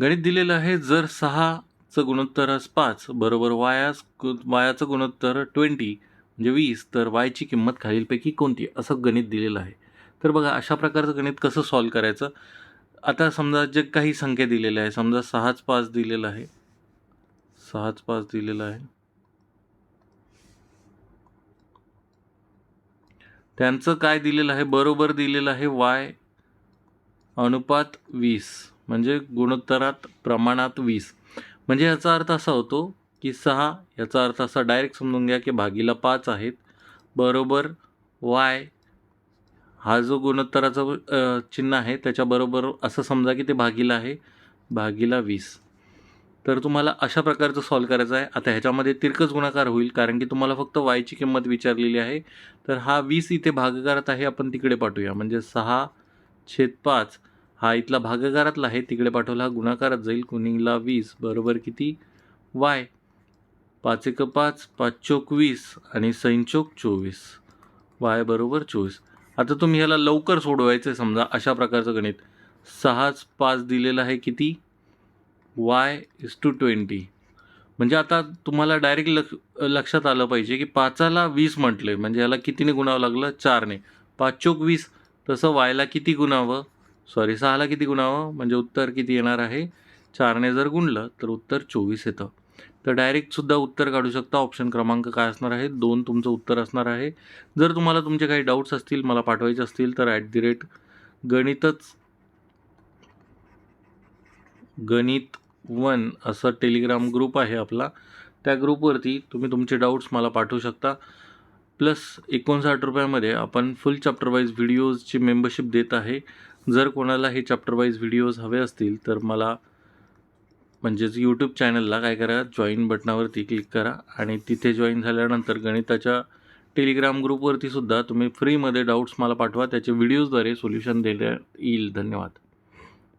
गणित दिलेलं आहे जर सहाचं गुणोत्तरास पाच बरोबर वायास वायाचं गुणोत्तर ट्वेंटी म्हणजे वीस तर वायची किंमत खालीलपैकी कोणती? असं गणित दिलेलं आहे. तर बघा अशा प्रकारचं गणित कसं सॉल्व करायचं? आता समजा जे काही संख्या दिलेल्या आहे समजा सहाच पाच दिलेलं आहे. सहाच पाच दिलेलं आहे. त्यांचं काय दिलेलं आहे? बरोबर दिलेलं आहे वाय अनुपात वीस म्हणजे गुणोत्तरात प्रमाणात वीस. म्हणजे याचा अर्थ असा होतो की सहा याचा अर्थ असा डायरेक्ट समजून घ्या की भागीला पाच आहेत. बरोबर वाय हा जो गुणोत्तराचं चिन्ह आहे त्याच्याबरोबर असं समजा की ते भागीला आहे भागीला वीस. तर तुम्हाला अशा प्रकारचं सॉल्व करायचं आहे. आता ह्याच्यामध्ये तिरकस गुणाकार होईल कारण की तुम्हाला फक्त वायची किंमत विचारलेली आहे. तर हा वीस इथे भागाकारात आहे आपण तिकडे पाठवूया. म्हणजे सहा छेद पाच. हा इथला भागाकारातला आहे. तिकडे पाठवला हा गुणाकारात जाईल. कुणीला वीस. बरोबर किती? वाय. पाच एक पाच. पाच चोक वीस. आणि सैनचोक चोवीस. वाय बरोबर चोवीस. आता तुम्ही ह्याला लवकर सोडवायचं आहे समजा. अशा प्रकारचं गणित. सहाच पाच दिलेलं आहे किती? Y is two twenty. म्हणजे आता तुम्हाला डायरेक्ट लक्ष लक्षात आलं पाहिजे की पाचाला वीस म्हटलं आहे म्हणजे याला कितीने गुणावं लागलं? चारने. पाच चोक वीस. तसं वायला किती गुणावं? सॉरी सहाला किती गुणावं? म्हणजे उत्तर किती येणार आहे? चारने जर गुणलं तर उत्तर चोवीस येतं. तर डायरेक्टसुद्धा उत्तर काढू शकता. ऑप्शन क्रमांक काय असणार आहे? दोन तुमचं उत्तर असणार आहे. जर तुम्हाला तुमचे काही डाऊट्स असतील मला पाठवायचे असतील तर ॲट दी रेट गणितच गणित वन असं टेलिग्राम ग्रुप आहे आपला. त्या ग्रुपवरती तुम्ही तुमचे डाऊट्स मला पाठवू शकता. प्लस एकोणसाठ रुपयामध्ये आपण फुल चॅप्टर वाईज व्हिडिओजची मेंबरशिप देत आहे. जर कोणाला हे चॅप्टर वाईज व्हिडिओज हवे असतील तर मला म्हणजेच यूट्यूब चॅनलला काय करा जॉईन बटनावरती क्लिक करा आणि तिथे जॉईन झाल्यानंतर गणिताच्या टेलिग्राम ग्रुपवरती सुद्धा तुम्ही फ्रीमध्ये डाऊट्स मला पाठवा त्याचे व्हिडिओजद्वारे सोल्युशन देण्यात येईल. धन्यवाद.